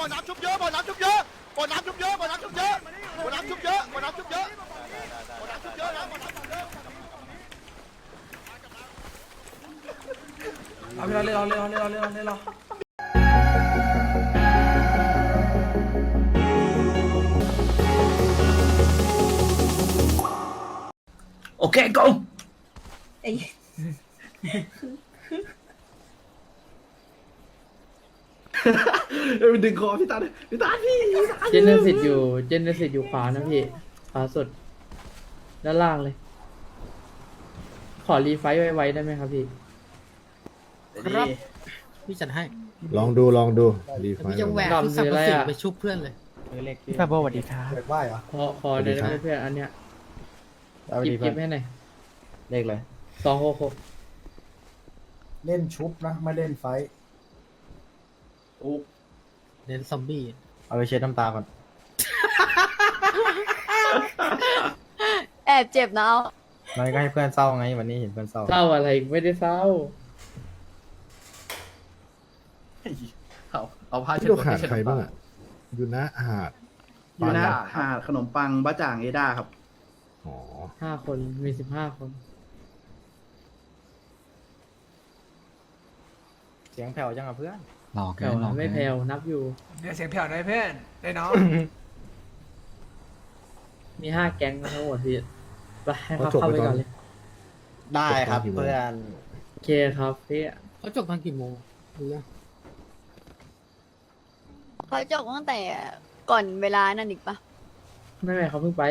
บ่อน้ำชุบเยอะบ่อน้ำชุบเยอะบ่อน้ำชุบเยอะบ่อน้ำชุบเยอะบ่อน้ำชุบเยอะบ่อน้ำชุบเยอะบ่อน้ำชุบเยอะนะบ่อน้ำชุบเยอะเอาเวลาเลยเอาเลยเอาเลยเอาเลยเอาเลยเอาโอเค go เอ้ยมันดึงคอพี่ตาเลยพี่ตาพี่พี่ตาเจนเนอร์สิตอยู่ เจนเนอร์สิตอยู่ขวานะพี่ขวาสุด ด้านล่างเลย ขอรีไฟท์ไว้ๆได้ไหมครับพี่ ครับ พี่จัดให้ลองดูลองดูรีไฟพี่จะล์แหวกดำทุกสับคืออะไรสิ่งอะไปชุบเพื่อนเลยพี่ฟาโบสวัสดีครับ ไหว้เหรอขอขอเดี๋ยวได้ไหมเพื่อนอันเนี้ยสวัสจิดีบเพื่จิอนบให้หน่อยเลขเลยสองหกหกเล่นชุบนะไม่เล่นไฟ เน้นซอมบี้เอาไปเช็ดน้ำตาก่อน แอบเจ็บนะเอาน้อยก็ให้เพื่อนเศร้าไง วันนี้เห็นเพื่อนเศร้า เศร้าอะไรไม่ได้เศร้า เอาเอาผ้าพี่เช็ดดูตัวขาดเช็ดใครน้ำบ้างตาอะอยู่นะหาดอยู่นะปาหาดขนมปังบะจ่างเอด้าครับ อ๋อห้าคนมีสิบห้าคน เสียงแผ่วจังอะเพื่อน หลอกแผ่วนะไม่แผ่วนับอยู่ เดี๋ยวเสียงแผ่วหน่อยเพื่อนได้น้องมีห้าแก๊งทั้งหมดพี่ไปให้เขาเข้าไปก่อนเลย ได้ครับเพื่อนโอเคครับพี่เขาจบตอนกี่โมงรู้ยังเขาจบตั้งแต่ก่อนเวลานั่นอีกปะไม่ไม่เขาเพิ่งไป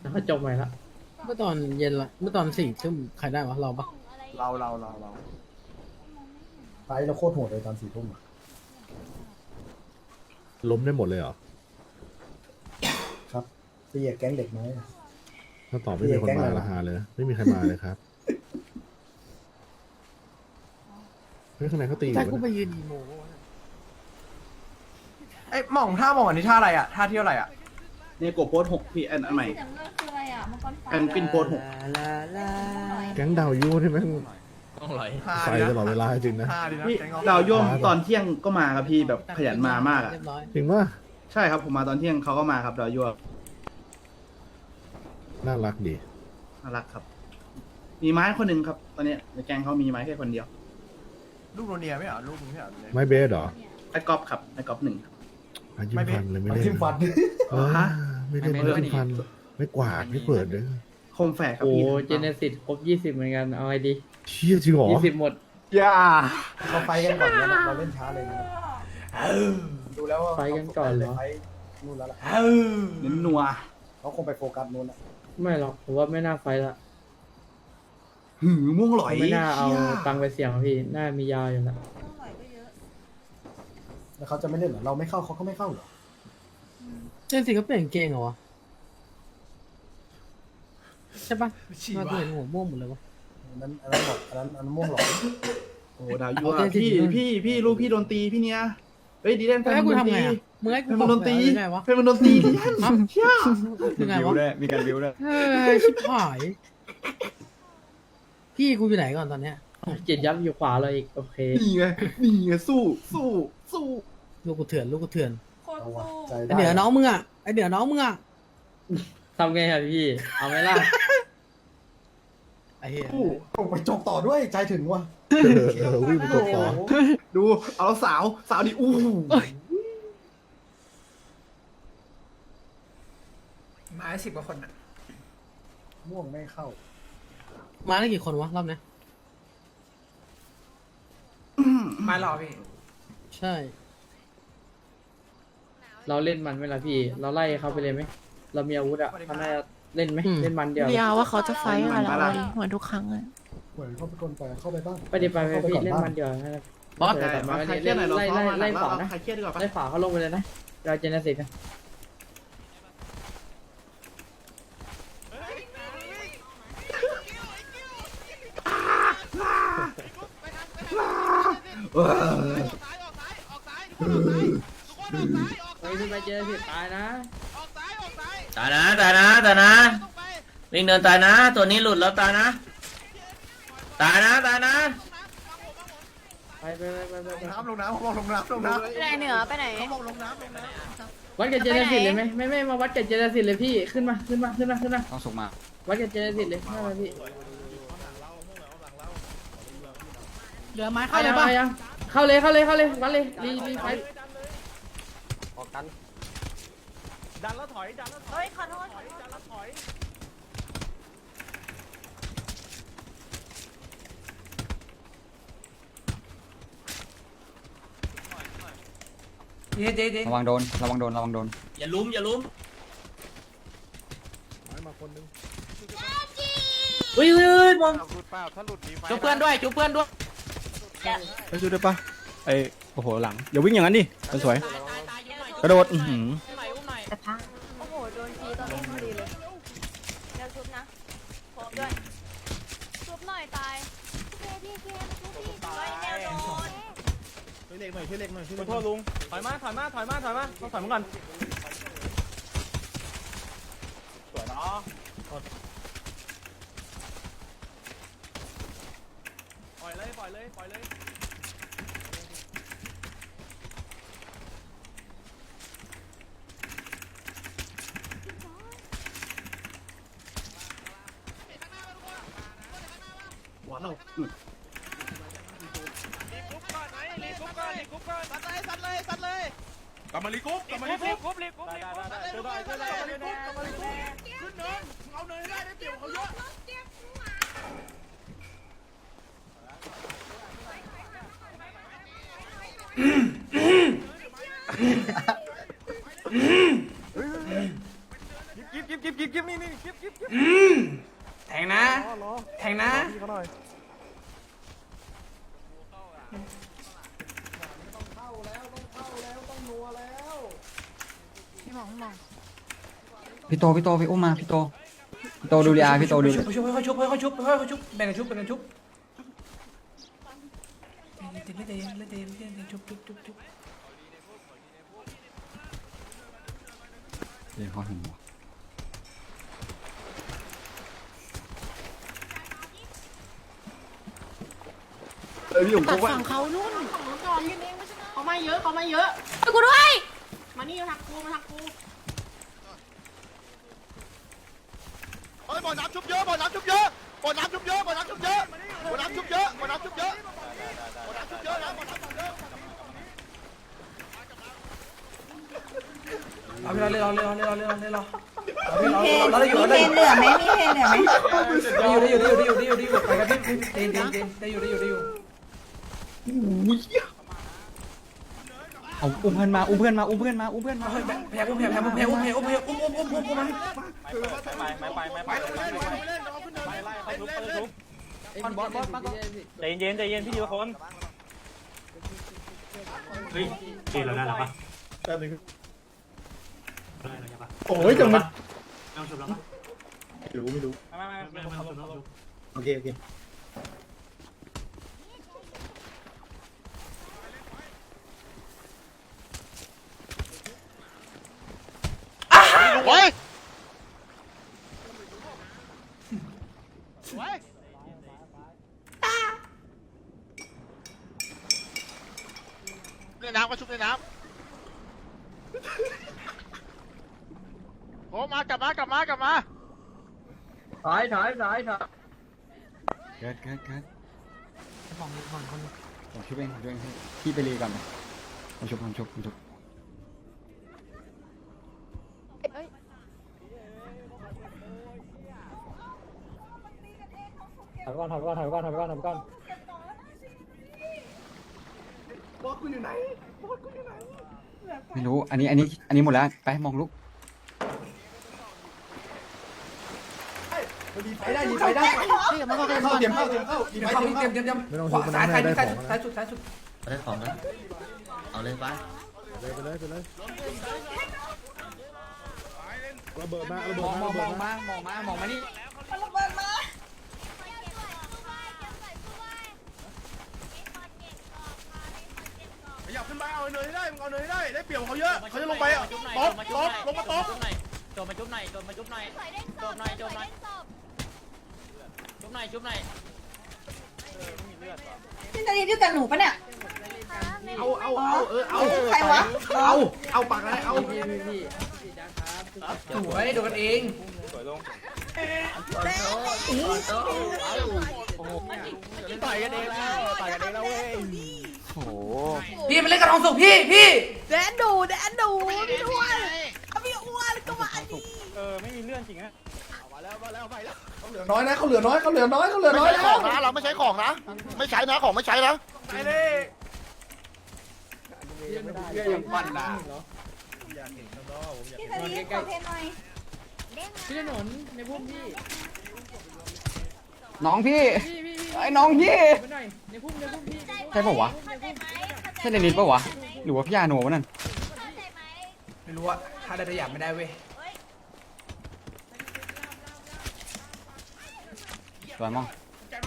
แล้วเขาจบใหม่ละเมื่อตอนเย็นละเมื่อตอนสี่ทุ่มใครได้วะเราปะเราเราเราเรา ไฟเราโคตรโหดเลยตอนสี่ทุ่มอะล้มได้หมดเลยเหรอ ครับเสียแก๊งเด็กน้อยอะ ถ้าตอบไม่มีคนมาละหาเลยนะไม่มีใครมาเลยครับเฮ้ยข้างในเขาตีอยู่ถ้ากูนะไปยืนอีโมวะไอ้ยหม่องท่าหม่องอันนี้ท่าอะไรอะท่าเที่ยวอะไรอะนี่โกโพสหกพี่แอนอันใหม่แอนปินโพสหกแก๊งดาวยูที่แม่ง ท่าใส่ดีนะตลอดเวลาจริงนะท่าดีนะพี่แกงเอาดาวย่อมตอนเที่ยงก็มาครับพี่แบบขยันมามากอะเรียบร้อย จริงว่าใช่ครับผมมาตอนเที่ยงเขาก็มาครับดาวย่อมน่ารักดี น่ารักครับ มีไม้คนหนึ่งครับตอนเนี้ยในแกงเขามีไม้แค่คนเดียวลูกโรเนียไม่เหรอลูกมึงไม่เหรอไม่เบสเหรอไอ้ก๊อฟครับไอ้ก๊อฟหนึ่งครับอายิ้มฟันเลยไม่เล่นจิ้มฟัน เออฮะ ไม่เล่นไม่จิ้มฟัน ไม่กวาดไม่เปิดเลย โคมแฝกครับโอ้พี่เจเนสิตครบยี่สิบเหมือนกัน เอาไงดีเชี่ยจริงเหรอยี่สิบหมด อย่าเขาไฟกันก่อนนะเราเล่นช้าเลยนะดูแล้วว่าไฟกันก่อนเหรอ ไฟนู่นแล้วล่ะเออเน้นนัวเขาคงไปโฟกัสนู่นละไม่หรอกผมว่าไม่น่าไฟละหือม่วงหลอยไม่น่าเอาชี่ยตังค์ไปเสี่ยงหรอกพี่ น่ามียาวอยู่แล้วแล้วเขาจะไม่เล่นเหรอเราไม่เข้าเขาก็ไม่เข้าเหรอเจนสิก็เปลี่ยนเกงเหรอวะ ใช่ปะฉี่มาว่ะเปลี่ยนหัวม่วงหมดเลยวะ อันนั้นอันนั้นหลอกอันนั้นอันนั้นม่วงหลอกโอ้ดาวยั่วเอาเต้นพี่จริงๆพี่พี่ลูกพี่โดนตีพี่เนี้ยเฮ้ยดีเล่นแล้วให้กูโดนทำตีไงอะมึงให้กูเป็นบมัอนกโดนตีหรือไงวะเป็นมันโดนตีดีเล่นฮะเชี่ยยังไงวะมีการวิวด้วยเฮ้ยชิบหาย พี่กูอยู่ไหนก่อนตอนเนี้ยเจ็ดยับอยู่ขวาเราอีก โอเคนี่ไงนี่ไงสู้สู้สู้ลูกกูเถื่อนลูกกูเถื่อนเอาวะใจไอได้เดี๋ยวน้องมึงอะไอเดี๋ยวน้องมึงอะทำไงครับพี่ เอาไหมล่ะไอ เหี้ยสู้โอ้ไปจบต่อด้วยใจถึงว่ะเออเออวิ่งไปกดต่อโโหดู เอาแล้วสาว สาวดิอู้หูมาให้สิบกว่าคนอะ ม่วงไม่เข้า มาได้กี่คนวะรอบเนี้ยมารอพี่ ใช่ เราเล่นมันไหมล่ะพี่ เราไล่เขาไปเลยไหม เรามีอาวุธอะเขาน่าจะ เล่นไหมเล่นมันเดียว เรียกว่าเขาจะไฟกับเราดิเหมือนทุกครั้งเลย เหมือนเข้าไปกลไปเข้าไปบ้างไปดิไปไปเข้าพี่ก่อนเล่นบ้างมันเดียวนะบอสเดี๋ยวกลับมาใครเครียดหน่อยเราไล่ซ้อไล่มมาไล่หนักขวาแล้วนะใครเครียดดีกว่าปะไล่ขวาเขาลงไปเลยนะเราเจเนสิตนะเออซ้ายออกซ้ายออกซ้ายทุกคนออกซ้ายทุกคนออกซ้ายออกไปขึ้นไปเจเนสิตตายนะ ตายนะตายนะตายนะต้องไปลิงเดินตายนะ ตัวนี้หลุดแล้วตายนะตายนะตายนะไปไปไปไปไปไปน้ำลงน้ำเขาบอกลงน้ำลงน้ำไปไหนเหนือไปไหนเขาบอกลงน้ำลงน้ำวัดกับเจเนซิสเลยไหมไม่ไม่มาวัดกับเจเนซิสเลยพี่ขึ้นมาขึ้นมาขึ้นมาขึ้นมาต้องส่งมาวัดกับเจเนซิสเลยไม่มาพี่เหลือไม้เข้าเลยปะอยังเข้าเลยเข้าเลยเข้าเลยวัดเลยรีรีไฟออกกัน เฮ้ยขอโทษเจ๊เจ๊เจ๊ระวังโดน ระวังโดน ระวังโดน อย่าลุ้มอย่าลุ้มมาคนนึงอุ้ยอุ้ยอุ้ยมองจุบเพื่อนด้วยจุบเพื่อนด้วยไปช่วยได้ปะไอโอ้โหหลังอย่าวิ่งอย่างนั้นดิคนสวยกระโดดอื้อหือ โอ้โห โดนทีตอนเล่นพอดีเลยเดี๋ยวชุบนะพบด้วยชุบหน่อยตายเฮ้ยพี่เกมชุบพี่ก่อนแนวโดนช่วยเล็กหน่อยช่วยเล็กหน่อยช่วยขอโทษลุง ถอยมา ถอยมา ถอยมา ถอยมาต้องถอยมาก่อนสวยเนาะปล่อยเลย ปล่อยเลย ปล่อยเลย หัวเรากลับมาลีกุ๊บกลับมาลีกุ๊บมาลีกรุ๊ปขึ้นเนินเอาเนินได้ได้เปรียบเขาเยอะกิ๊บกิ๊บกิ๊บกิ๊บกิบนี่นี่กิ๊บกิ๊บกิ๊บแทงนะ แทงนะ พี่ โตพี่โตพี่อุ้มมาพี่โตพี่โตดูรีอาพี่โตดูชุบชุบค่อยๆชุบค่อยๆชุบค่อยๆชุบแบ่งกันชุบแบ่งกันชุบเล่นเล่นเล่นเล่นเล่นเล่นเล่นชุบชุบชุบชุบเดี๋ยวเขาเห็นหัวเอ้ยพี่หยงตัเขาดว่าฝั่งเขานู่นเขามาเยอะเขามาเยอะไปกูด้วยมา นี่มาทักกูมาทักกูเฮ้ยบ่อน้ำชุบเยอะบ่อน้ำชุบเยอะบ่อน้ำชุบเยอะบ่อน้ำชุบเยอะบ่อน้ำชุบเยอะบ่อน้ำชุบเยอะบ่อน้ำชุบเยอะนะบ่อน้ำชุบเยอะเอาเวลาเล่นเราเล่นเราเล่นเราเล่นเราเล่นเราเราได้อยู่เราได้อยู่เหลือไหมมีเพนเหลือไหมได้อยู่ได้อยู่ได้อยู่ได้อยู่ได้อยู่ได้อยู่ไปกันพี่เต้นเต้นเต้นได้อยู่ได้อยู่ได้อยู่ เอาอุ้มเพื่อนมาอุ้มเพื่อนมาอุ้มเพื่อนมาอุ้มเพื่อนมาเฮ้ยแพ้อุ้มแพ้แพ้อุ้มแพ้อุ้มแพ้อุ้มแพ้อุ้มอุ้มอุ้มอุ้มอุ้มมาไปลงเล่นลงเล่นเอาขึ้นเนินเล่นเล่นเล่นบอลบอลบอลบอลใจเย็นใจเย็นพี่ดีวะคนเฮ้ยเกเราได้แล้วปะโอ้ยจังมันไม่ต้องชมแล้วปะไม่รู้ไม่รู้ไม่ไม่ไม่ไม่ต้องชมแล้วโอเคโอเค โอ้ยโอ้ยในน้ำก็ชุบในน้ำโอ้มากลับมากลับมากลับมา ถอยถอยถอยถอยเกิดเกิดเกิดผมชุบเองผมชุบเองพี่พี่ไปรีก่อนไปผมชุบผมชุบผมชุบ เอ้ย ถอยก่อนถอยก่อนถอยก่อนถอยก่อนถอยก่อนไม่รู้ อันนี้อันนี้ อันนี้หมดแล้ว ไปมองลูกไปได้ยิงไปได้เข้าเตรียมเข้าเตรียมเข้ายิงไปเข้าเตรียมเตรีเข้ายมเตรียมเตรียมไม่ต้องขชุวาบมันซ้ายนะซ้ายได้ซ้ายของซ้ายสุดซ้ายสุดได้ของนะเอาเลยไปไปเลยไปเลยระเบิดมาระเบิมดองมมาองระมเบิอดงมามามองมามองมานี่ข ยับขึ้นไปเอาเนินให้ได้มึงเอาเนินให้ได้ได้เปรียบเขาเยอะเขาจะลงไปอะตบตบลงมาตบโจมมาจุ๊บหน่อยโจมมาจุ๊บหน่อยโจมหน่อยโจมหน่อยจุ๊บหน่อยจุ๊บหน่อยพี่จะเรียนอยู่กับหนูปะเนี่ยไม่เอาเอาเอาเออเอาใครวะ เอาเอาปากอะไรเอาพี่พี่พี่พี่นะครับสวยโดนเองต่อยกันเองแล้วต่อยกันเองแล้วเว้ยโอ้โห พี่มันเล่นกระทองสุกพี่พี่แดนดูแดนดูพี่ด้วยพี่อ้วนก็มาดิเออไม่มีเรื่องจริงนะมาแล้วมาแล้วไปแล้วน้อยนะเขาเหลือน้อยเขาเหลือน้อยเขาเหลือไม่น้อยใช้ของนะเราไม่ใช้ของนะ ไม่ใช้นะของไม่ใช้นะไปเลยยังปั่นนะพี่สลีขอเพลงหน่อยพี่ถนนในพุ่มพี่น้องพี่พี่พี่พี่ไอ้น้องพี่ไปหน่อยในพุ่มในพุ่มพี่ใช่ปะวะเข้า ใจไหมใช่ในลิ้นปะวะ หรือว่าพี่ยาโนวะนั่นเข้าใจไหมไม่รู้อะถ้าได้ตัวอย่างไม่ได้เว้ยสวยมอง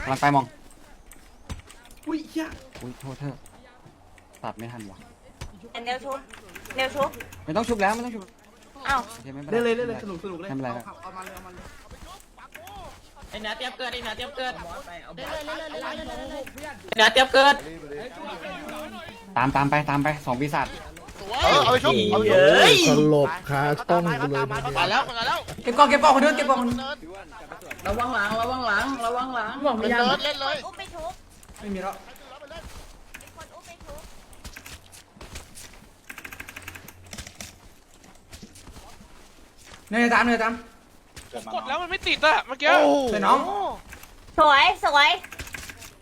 กำลังไปมอง อุ้ยเหี้ยอุ้ยโทษเธอตัดไม่ทันวะเนวชุบเนวชุบไม่ต้องชุบแล้วไม่ต้องชุบอ้าวโอเคไม่เป็นไรเล่นเลยเล่นเลยสนุกสนุกเลยไม่เป็นไรเอาเอามาเลยเอามาเลย ไอ้เหนือเตรียมเกิดไอ้เหนือเตรียมเกิดเล่นเลยเล่นเลยเล่นเลยเล่นเลยเหนือเตรียมเกิดตามตามไปตามไปสองปีศาจเออเอาไปชุบเอาไปชุบสลบคาต้องกูเลยมาแล้วมาแล้วเก็บกองเก็บกองคนเดินเก็บกองคนเดินระวังหลังระวังหลังระวังหลังบอกเล่มีนยังเล่นเลยอุ้มไปชุบไม่มีแล้วมีคนอุ้มไปชุบเนยตามเนยตาม กดแล้วมันไม่ติดอะเมื่อกี้เดี๋ยวน้อง สวยสวย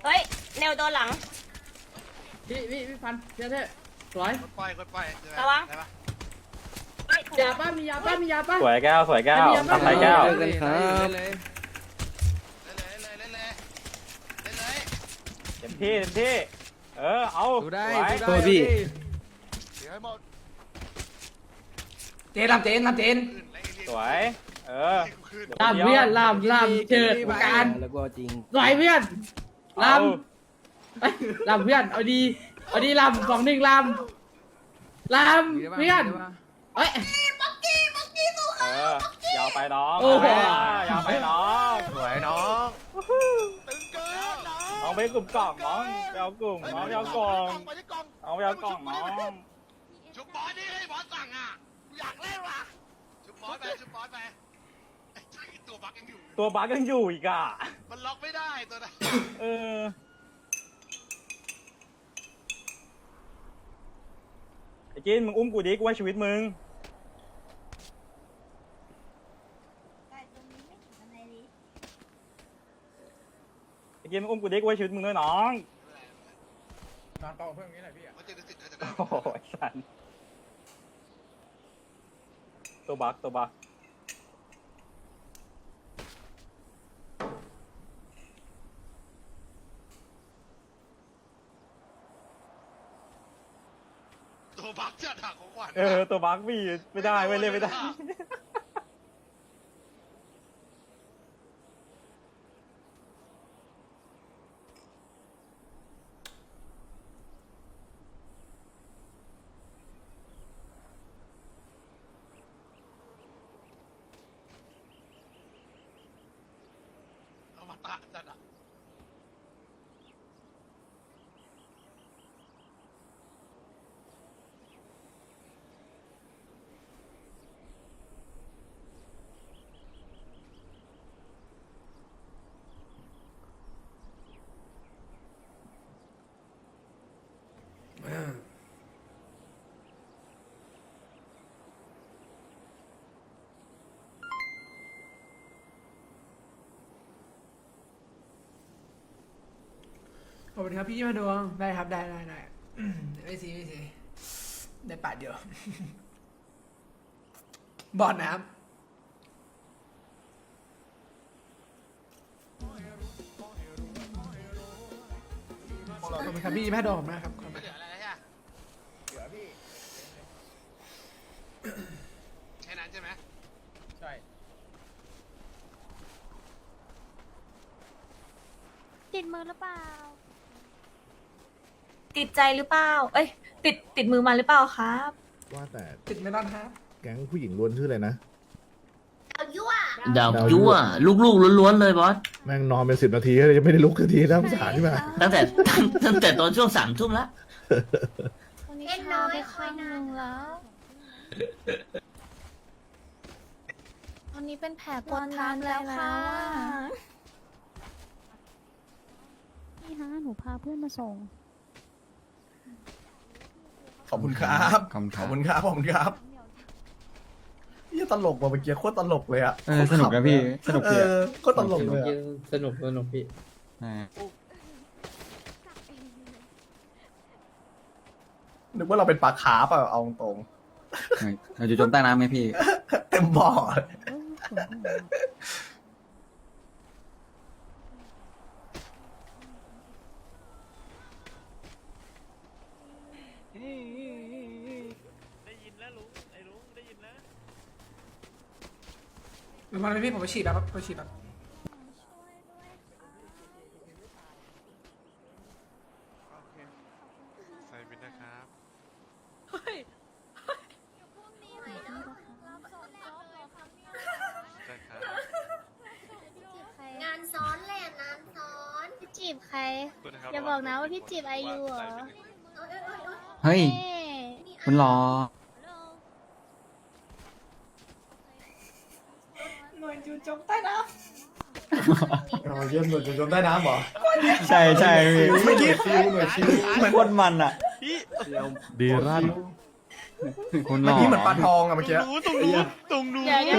เฮ้ยเนวโดนหลัง พี่พี่พี่ฟันเชื่อเถอะสวยปล่อยกดปล่อยระวังยาป้ามียาป้ามียาป้าสวยแก้วสวยแก้วทำไรแก้วเล่นครับ เล่นเลยเล่นเลยเล่นเลยเล่นเลยเต็มที่เต็มที่ เออ เอาดูได้สวยดูได้พี่ เดี๋ยวให้หมดเจนลำเจนลำเจนสวย เออ ลามเพื่อนลามลามเชิดการแล้วก็จริงสวยเพื่อนลาเอามเอ้ยลามเพื่อนเอาดีเอาดีลามสองหนึ่งลามลามเพื่อนเอ้ย เออยาวไปน้องโอ้โห ยาวไปน้องสวยน้องตึงเกินน้องน้องไปกลุ่มกล่องน้องไปเอากลุ่มน้องไปเอากล่องไปที่กล่องน้องไปเอากล่องน้องชุบบอสนี่ให้บอสสั่งอะอยากเล่นว่ะชุบบอสไปชุบบอสไปไอ้ ตัวบักยังอยู่ ตัวบั๊กยังอยู่อีกอะ มันล็อกไม่ได้ตัวนั้นเออ ไอ้กินมึงอุ้มกูดิกูให้ชีวิตมึงไอ้กินมึงอุ้มกูดิกูให้ชีวิตมึงด้วยน้องนอนต่อเพื่อนนี้แหละพี่มันจะติดจะได้โอ้โหไอ้สันตัวบักตัวบัก ตัวบักจะถักของขวัญ เออตัวบักมีไม่ได้ไม่เล่นไม่ได้อามาตะจัดอะ ขอบคุณครับพี่มาดวงได้ครับได้ได้ได้อืมไม่ซีไม่ซีได้ปาดเดียว บอดนะครับขอบคุณครับพี่แม่ดวงมากครับขอบคุณเหลืออะไรนะฮะเหลือพี่ แค่นั้นใช่ไหมใช่ ติดมือหรือเปล่า ติดใจหรือเปล่า เอ้ย ติดติดมือมาหรือเปล่าครับ ว่าแต่ติดไม่นอนครับ แก๊งผู้หญิงล้วนชื่ออะไรนะ เอายั่วดาวยั่วลูกๆล้วนๆเลยบอส แม่งนอนเป็นสิบนาทีเลยยังไม่ได้ลุกสักทีน่าสงสารที่มาตั้งแต่ตั้งแต่ตอนช่วงสามทุ่มแล้ววันนี้ช้าไปข้างหนึงแล้ววันนี้เป็นแผลกดทับแล้วค่ะพี่ฮะหนูพาเพื่อนมาส่ง ขอบคุณครับขอบคุณคขรัอบบคุณครับขอบคุณครับนี่ตลกว่ะเมื่อกี้โคตรตลกเลยอะเออสนุกนะพี่สนุกเอดีอะ อโคตรตลกเลยอะสนุกสนุกพี่ใช่นึกว่าเราเป็นปลาขาเปล่าเอาตรงเราจะจมใต้น้ำไหมพี่ ๆเต็มบ่อเลย มันไม่พี่ผมไปฉีดแบบไปฉีดแบบใส่บินนะครับใช่ครับงานซ้อนแหละงานซ้อนพี่จีบใครอย่าบอกนะว่าพี่จีบไอยูเหรอ เฮ้ยเอ๊ะคุณรอ หน่วยจูจมใต้น้เราเยี่ยมหน่วยจมใต้น้ำเหรอใช่ใช่พี่เมื่อกี้ฟิวหน่วยฟิวโคตรมันอะดีรั่นคุณรเมื่ออกี้เหมือนปลาทองอะเมื่อกี้ตรงนู้นตรงนู้นเดี๋ยวเดี๋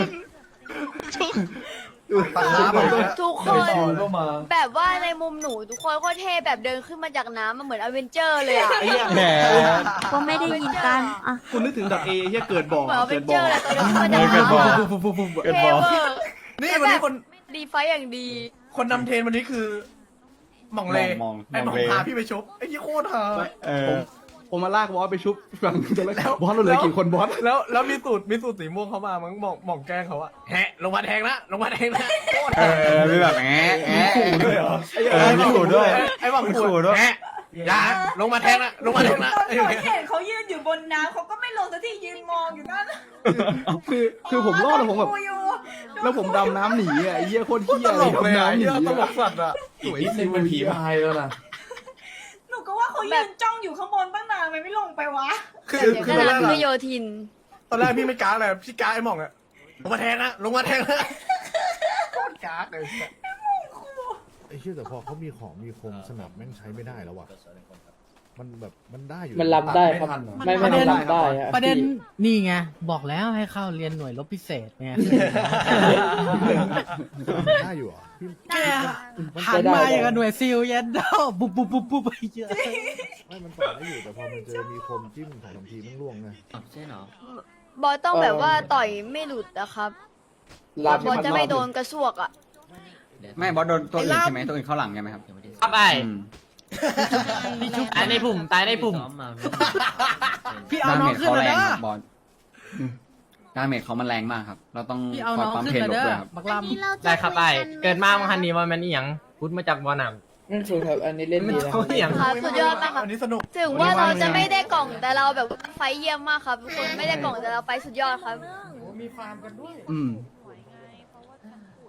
ยวปลาขาเมื่อกี้ทุกคนแบบว่าในมุมหนูทุกคนโคตรเท่แบบเดินขึ้นมาจากน้ำมันเหมือนอเวนเจอร์เลยอะแหมก็ไม่ได้ยินกันอะคุณนึกถึงดอทเอเฮียเกิดบ่อเหมือนอเวเกินดเจบ่ออ ร์เลยตัวเดินขึ้นมาจากเกิดบ่อน้ำเกิดบ่อเท่เวอร์ นี่วันนี้คนดีไฟอย่างดี คนนำเทรนวันนี้คือหม่องเลมองไอ้หม่องเล พาพี่ไปชุบไอ้ยี่โคตรฮาเอผอมผมมาลากบอสไปชุบฝั่งจะแล้วบอสเราเหลือกี่คนบอสแล้วแล้วมีสูตรมีสูตรสีม่วงเข้ามามั้งหม่องหม่องแกล้งเขาอะแฮะลงมาแทงนะลงมาแทงนะโคตรเอฮาอมีแบบแอะแอะขู่ด้วยเหรอเออมีขู่ด้วยไอ้หม่องมีขู่ขู่ด้วย แฮะ อย่าลงมาแทงนะลงมาแทงนะไอ้อย่างเงี้ยเห็นเขายืนอยู่บนน้ำเขาก็ไม่ลงสักทียืนมองอยู่นั่นคือคือผมรอดแล้วผมแบบแล้วผมดำน้ำหนีอะไอ้เหี้ยโคตรโคตเหี้รยตลกเลยดำอะน้ำหนีเหี้ยตลอะกสัตว์อะสวยจริงเป็นผีพายแล้วนะหนูก็ว่าเขายืนจ้องอยู่ข้างบนตั้งนานไม่ไม่ลงไปวะ คือเดี๋ยวคืก็อตอนแรรักกคืออะโยทิน ตอนแรกพี่ไม่กล้าเลยพี่กล้าไอ้หม่องอะลงมาแทงนะลงมาแทงนะโคตรกล้าเลย ไอ้เชื่อแต่พอเขามีของมีคมสนับแม่งใช้ไม่ได้แล้วว่ะมันแบบมันได้อยู่มันรับได้ครับ ไม่ไม่มันรับได้อะประเด็นนี่ไงบอกแล้วให้เข้าเรียนหน่วยรบพิเศษไงได้อยู่เหรอะพี่แกหันมาอย่างกับหน่วยซิลเย็นเด้าปุ๊บปุ๊บปุ๊บปุ๊บไปเยอะไม่มันต่อได้อยู่แต่พอมันเจอมีคมจิ้มของสามทีมันล่วงไงใช่เหรอบอสต้องแบบว่าต่อยไม่หลุดนะครับรับบอสจะไม่โดนกระซวกอะ ไม่บอสโดนตัวอื่นใช่ไหมตัวอื่นเข้าหลังใช่ไหมครับครับไอ้อืม ตายในปุ่มตายในปุ่ม พี่เอาดาน้เมองจขึ้นเขาเลยแรงเด้อครับบอสดาเมจเขามันแรงมากครับ เราต้องพี่เอาคอยน้องปั๊มขึ้นเพลเลยหลบเด้อด้วยครับ บักลำ ได้ครับไอ้เกิดมาบางทันนี้ว่ามันอีหยังพุทธมาจากบ่อน้ำนั่นคือครับ อันนี้เล่นดีนะเขาอีหยังครับสุดยอดมากครับวันนี้สนุก ถึงว่าเราจะไม่ได้กล่องแต่เราแบบไฟเยี่ยมมากครับทุกคนไม่ได้กล่องแต่เราไฟสุดยอดครับ อืม